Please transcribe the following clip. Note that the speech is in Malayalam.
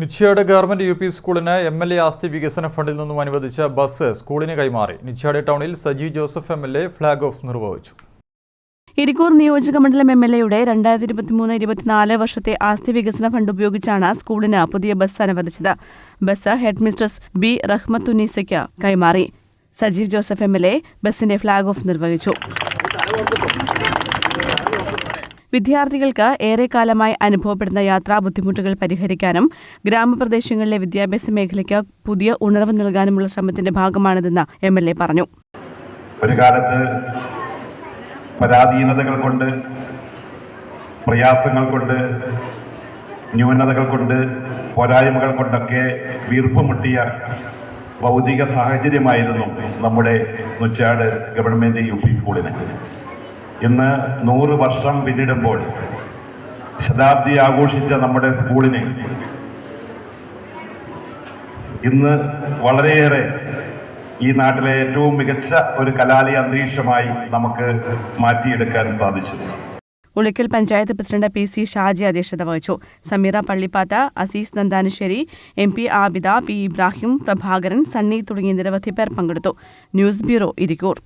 നിശ്ചയാട് ഗവൺമെന്റ് യു പി സ്കൂളിന് എം എൽ എ ആസ്തി വികസന ഫണ്ടിൽ നിന്നും അനുവദിച്ച ബസ് സ്കൂളിന് കൈമാറി. നിച്ചയുടെ ടൗണിൽ Saji Joseph M L A flag off നിർവഹിച്ചു. ഇരിക്കൂർ നിയോജക മണ്ഡലം എം എൽ എയുടെ രണ്ടായിരത്തി ഇരുപത്തിമൂന്ന് ഇരുപത്തിനാല് വർഷത്തെ ആസ്തി വികസന ഫണ്ട് ഉപയോഗിച്ചാണ് സ്കൂളിന് പുതിയ ബസ് അനുവദിച്ചത്. ബസ് ഹെഡ്മിസ്ട്രസ് ബി റഹ്മത്തുന്നീസയ്ക്ക് കൈമാറി. Sajeev Joseph M L A ബസിന്റെ ഫ്ളാഗ് ഓഫ് നിർവഹിച്ചു. വിദ്യാർത്ഥികൾക്ക് ഏറെക്കാലമായി അനുഭവപ്പെടുന്ന യാത്രാ ബുദ്ധിമുട്ടുകൾ പരിഹരിക്കാനും ഗ്രാമപ്രദേശങ്ങളിലെ വിദ്യാഭ്യാസ മേഖലയ്ക്ക് പുതിയ ഉണർവ് നൽകാനുമുള്ള ശ്രമത്തിന്റെ ഭാഗമാണിതെന്ന് എം എൽ എ പറഞ്ഞു. ഒരു കാലത്ത് പരാധീനതകൾ കൊണ്ട് പ്രയാസങ്ങൾ കൊണ്ട് ന്യൂനതകൾ കൊണ്ട് പോരായ്മകൾ കൊണ്ടൊക്കെ വീർപ്പുമുട്ടിയ ഭൗതിക സാഹചര്യമായിരുന്നു നമ്മുടെ നുച്ചാട് ഗവൺമെന്റ് യു പി സ്കൂളിന്. ഇന്ന് നൂറ് വർഷം പിന്നിടുമ്പോൾ ശതാബ്ദി ആഘോഷിച്ച നമ്മുടെ സ്കൂളിനെ ഇന്ന് വളരെയേറെ ഈ നാട്ടിലെ ഏറ്റവും മികച്ച ഒരു കലാലയ അന്തരീക്ഷമായി നമുക്ക് മാറ്റിയെടുക്കാൻ സാധിച്ചു Ulikkal panchayat president P C Shaji അധ്യക്ഷത വഹിച്ചു. Sameera Pallippatha Azeez Nandanasseri M P Abida P Ibrahim Prabhakaran Sunny തുടങ്ങിയ നിരവധി പേർ പങ്കെടുത്തു. News bureau Irikkur.